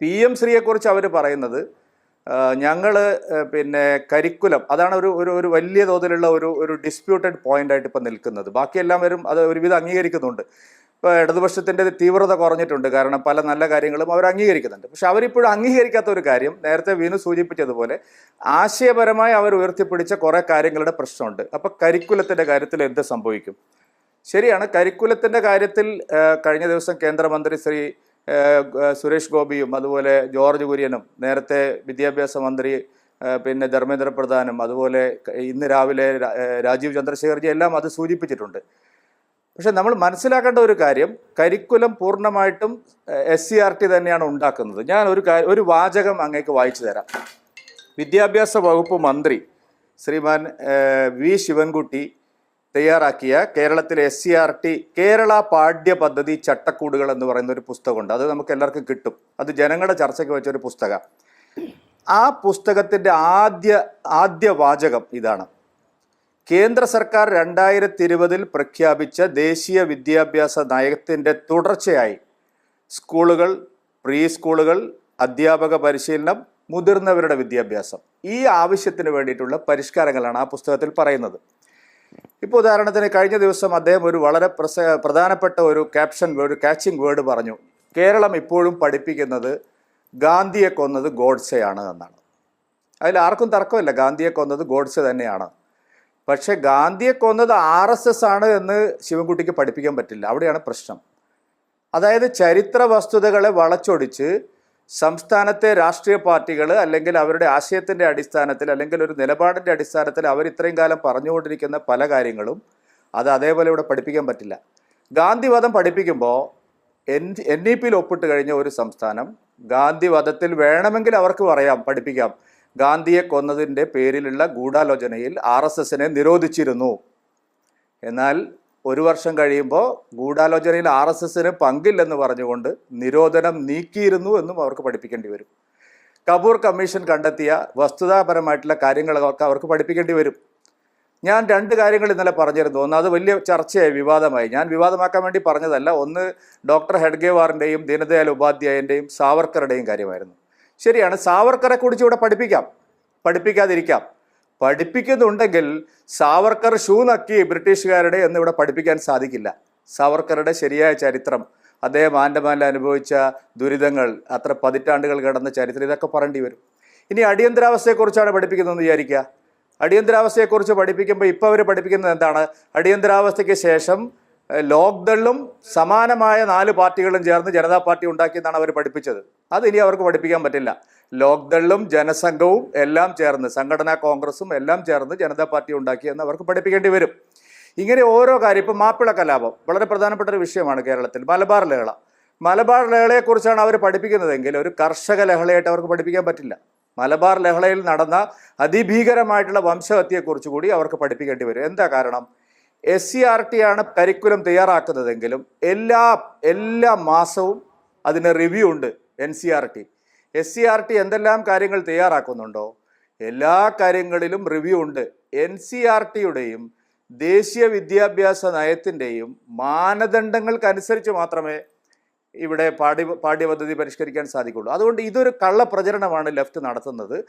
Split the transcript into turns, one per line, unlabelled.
P M ശ്രീയെക്കുറിച്ച് അവർ പറയുന്നത് ഞങ്ങൾ പിന്നെ കരിക്കുലം അതാണ് ഒരു ഒരു ഒരു വലിയ തോതിലുള്ള ഒരു ഒരു ഡിസ്പ്യൂട്ടഡ് പോയിന്റ് ആയിട്ട് ഇപ്പം നിൽക്കുന്നത്. ബാക്കിയെല്ലാം വരും അത് ഒരുവിധം അംഗീകരിക്കുന്നുണ്ട്. ഇപ്പോൾ ഇടതുപക്ഷത്തിന്റെ തീവ്രത കുറഞ്ഞിട്ടുണ്ട് കാരണം പല നല്ല കാര്യങ്ങളും അവർ അംഗീകരിക്കുന്നുണ്ട്. പക്ഷെ അവരിപ്പോഴും അംഗീകരിക്കാത്ത ഒരു കാര്യം നേരത്തെ വീണു സൂചിപ്പിച്ചതുപോലെ ആശയപരമായി അവർ ഉയർത്തിപ്പിടിച്ച കുറേ കാര്യങ്ങളുടെ പ്രശ്നമുണ്ട്. അപ്പോൾ കരിക്കുലത്തിന്റെ കാര്യത്തിൽ എന്ത് സംഭവിക്കും? ശരിയാണ് കരിക്കുലത്തിന്റെ കാര്യത്തിൽ കഴിഞ്ഞ ദിവസം കേന്ദ്രമന്ത്രി ശ്രീ സുരേഷ് ഗോപിയും അതുപോലെ ജോർജ് കുര്യനും നേരത്തെ വിദ്യാഭ്യാസ മന്ത്രി പിന്നെ ധർമ്മേന്ദ്ര പ്രധാനും അതുപോലെ ഇന്ന് രാവിലെ രാജീവ് ചന്ദ്രശേഖർജി എല്ലാം അത് സൂചിപ്പിച്ചിട്ടുണ്ട്. പക്ഷെ നമ്മൾ മനസ്സിലാക്കേണ്ട ഒരു കാര്യം കരിക്കുലം പൂർണമായിട്ടും എസ് സി ആർ ടി തന്നെയാണ് ഉണ്ടാക്കുന്നത്. ഞാൻ ഒരു ഒരു വാചകം അങ്ങേക്ക് വായിച്ചു തരാം. വിദ്യാഭ്യാസ വകുപ്പ് മന്ത്രി ശ്രീമാൻ വി ശിവൻകുട്ടി തയ്യാറാക്കിയ കേരളത്തിലെ S C R T Kerala പാഠ്യ പദ്ധതി ചട്ടക്കൂടുകൾ എന്ന് പറയുന്ന ഒരു പുസ്തകമുണ്ട്. അത് നമുക്ക് എല്ലാവർക്കും കിട്ടും. അത് ജനങ്ങളുടെ ചർച്ചയ്ക്ക് വെച്ച ഒരു പുസ്തക. ആ പുസ്തകത്തിന്റെ ആദ്യ ആദ്യ വാചകം ഇതാണ്. കേന്ദ്ര സർക്കാർ രണ്ടായിരത്തി ഇരുപതിൽ പ്രഖ്യാപിച്ച ദേശീയ വിദ്യാഭ്യാസ നയത്തിന്റെ തുടർച്ചയായി സ്കൂളുകൾ പ്രീ സ്കൂളുകൾ അധ്യാപക പരിശീലനം മുതിർന്നവരുടെ വിദ്യാഭ്യാസം. ഈ ആവശ്യത്തിന് വേണ്ടിയിട്ടുള്ള പരിഷ്കാരങ്ങളാണ് ആ പുസ്തകത്തിൽ പറയുന്നത്. ഇപ്പോൾ ഉദാഹരണത്തിന് കഴിഞ്ഞ ദിവസം അദ്ദേഹം ഒരു വളരെ പ്രസ പ്രധാനപ്പെട്ട ഒരു ക്യാപ്ഷൻ ഒരു കാച്ചിങ് വേർഡ് പറഞ്ഞു. കേരളം ഇപ്പോഴും പഠിപ്പിക്കുന്നത് ഗാന്ധിയെ കൊന്നത് ഗോഡ്സെയാണ് എന്നാണ്. അതിൽ ആർക്കും തർക്കമില്ല. ഗാന്ധിയെ കൊന്നത് ഗോഡ്സെ തന്നെയാണ്. പക്ഷേ ഗാന്ധിയെ കൊന്നത് ആർ എസ് എസ് ആണ് എന്ന് ശിവൻകുട്ടിക്ക് പഠിപ്പിക്കാൻ പറ്റില്ല. അവിടെയാണ് പ്രശ്നം. അതായത് ചരിത്ര വസ്തുതകളെ വളച്ചൊടിച്ച് സംസ്ഥാനത്തെ രാഷ്ട്രീയ പാർട്ടികൾ അല്ലെങ്കിൽ അവരുടെ ആശയത്തിന്റെ അടിസ്ഥാനത്തിൽ അല്ലെങ്കിൽ ഒരു നിലപാടിന്റെ അടിസ്ഥാനത്തിൽ അവർ ഇത്രയും കാലം പറഞ്ഞുകൊണ്ടിരിക്കുന്ന പല കാര്യങ്ങളും അത് അതേപോലെ ഇവിടെ പഠിപ്പിക്കാൻ പറ്റില്ല. ഗാന്ധിവാദം പഠിപ്പിക്കുമ്പോൾ എൻ എൻ ഇ പിയിൽ ഒപ്പിട്ട് കഴിഞ്ഞ ഒരു സംസ്ഥാനം ഗാന്ധിവാദത്തിൽ വേണമെങ്കിൽ അവർക്ക് പറയാം പഠിപ്പിക്കാം. ഗാന്ധിയെ കൊന്നതിന്റെ പേരിലുള്ള ഗൂഢാലോചനയിൽ ആർ എസ് എസിനെ നിരോധിച്ചിരുന്നു. എന്നാൽ ഒരു വർഷം കഴിയുമ്പോൾ ഗൂഢാലോചനയിൽ ആർ എസ് എസിന് പങ്കില്ലെന്ന് പറഞ്ഞുകൊണ്ട് നിരോധനം നീക്കിയിരുന്നു എന്നും അവർക്ക് പഠിപ്പിക്കേണ്ടി വരും. കപൂർ കമ്മീഷൻ കണ്ടെത്തിയ വസ്തുതാപരമായിട്ടുള്ള കാര്യങ്ങളൊക്കെ അവർക്ക് പഠിപ്പിക്കേണ്ടി വരും. ഞാൻ രണ്ട് കാര്യങ്ങൾ ഇന്നലെ പറഞ്ഞിരുന്നു. ഒന്ന് അത് വലിയ ചർച്ചയായി വിവാദമായി. ഞാൻ വിവാദമാക്കാൻ വേണ്ടി പറഞ്ഞതല്ല. ഒന്ന് ഡോക്ടർ ഹെഡ്ഗേവാറിന്റെയും ദീനദയാൽ ഉപാധ്യായന്റെയും സാവർക്കറുടെയും കാര്യമായിരുന്നു. ശരിയാണ് സാവർക്കറെ കുറിച്ച് ഇവിടെ പഠിപ്പിക്കാം. പഠിപ്പിക്കാതിരിക്കാം. പഠിപ്പിക്കുന്നുണ്ടെങ്കിൽ സാവർക്കർ ഷൂ നക്കി ബ്രിട്ടീഷുകാരുടെ എന്ന് ഇവിടെ പഠിപ്പിക്കാൻ സാധിക്കില്ല. സാവർക്കറുടെ ശരിയായ ചരിത്രം അദ്ദേഹം ആൻഡമാനിൽ അനുഭവിച്ച ദുരിതങ്ങൾ അത്ര പതിറ്റാണ്ടുകൾ കടന്ന ചരിത്രം ഇതൊക്കെ പറയേണ്ടി വരും. ഇനി അടിയന്തരാവസ്ഥയെക്കുറിച്ചാണ് പഠിപ്പിക്കുന്നതെന്ന് വിചാരിക്കുക. അടിയന്തരാവസ്ഥയെക്കുറിച്ച് പഠിപ്പിക്കുമ്പോൾ ഇപ്പോൾ അവർ പഠിപ്പിക്കുന്നത് എന്താണ്? അടിയന്തരാവസ്ഥയ്ക്ക് ശേഷം ലോക്ദളും സമാനമായ നാല് പാർട്ടികളും ചേർന്ന് ജനതാ പാർട്ടി ഉണ്ടാക്കിയെന്നാണ് അവർ പഠിപ്പിച്ചത്. അത് ഇനി അവർക്ക് പഠിപ്പിക്കാൻ പറ്റില്ല. ലോക്ദളും ജനസംഘവും എല്ലാം ചേർന്ന് സംഘടനാ കോൺഗ്രസും എല്ലാം ചേർന്ന് ജനതാ പാർട്ടി ഉണ്ടാക്കിയെന്ന് അവർക്ക് പഠിപ്പിക്കേണ്ടി വരും. ഇങ്ങനെ ഓരോ കാര്യം ഇപ്പം മാപ്പിള കലാപം വളരെ പ്രധാനപ്പെട്ട ഒരു വിഷയമാണ് കേരളത്തിൽ മലബാർ ലഹള. മലബാർ ലഹളയെക്കുറിച്ചാണ് അവർ പഠിപ്പിക്കുന്നതെങ്കിൽ ഒരു കർഷക ലഹളയായിട്ട് അവർക്ക് പഠിപ്പിക്കാൻ പറ്റില്ല. മലബാർ ലഹളയിൽ നടന്ന അതിഭീകരമായിട്ടുള്ള വംശഹത്യയെക്കുറിച്ച് കൂടി അവർക്ക് പഠിപ്പിക്കേണ്ടി വരും. എന്താ കാരണം? എസ് സി ആർ ടി ആണ് കരിക്കുലം തയ്യാറാക്കുന്നതെങ്കിലും എല്ലാ എല്ലാ മാസവും അതിന് റിവ്യൂ ഉണ്ട് N C R T S C R T എന്തെല്ലാം കാര്യങ്ങൾ തയ്യാറാക്കുന്നുണ്ടോ? എല്ലാ കാര്യങ്ങളിലും റിവ്യൂ ഉണ്ട്. എൻ സി ആർ ടിയുടെയും ദേശീയ വിദ്യാഭ്യാസ നയത്തിന്റെയും മാനദണ്ഡങ്ങൾക്കനുസരിച്ച് മാത്രമേ ഇവിടെ പാഠ്യ പാഠ്യപദ്ധതി പരിഷ്കരിക്കാൻ സാധിക്കുള്ളൂ. അതുകൊണ്ട് ഇതൊരു കള്ളപ്രചരണമാണ് ലെഫ്റ്റ് നടത്തുന്നത്.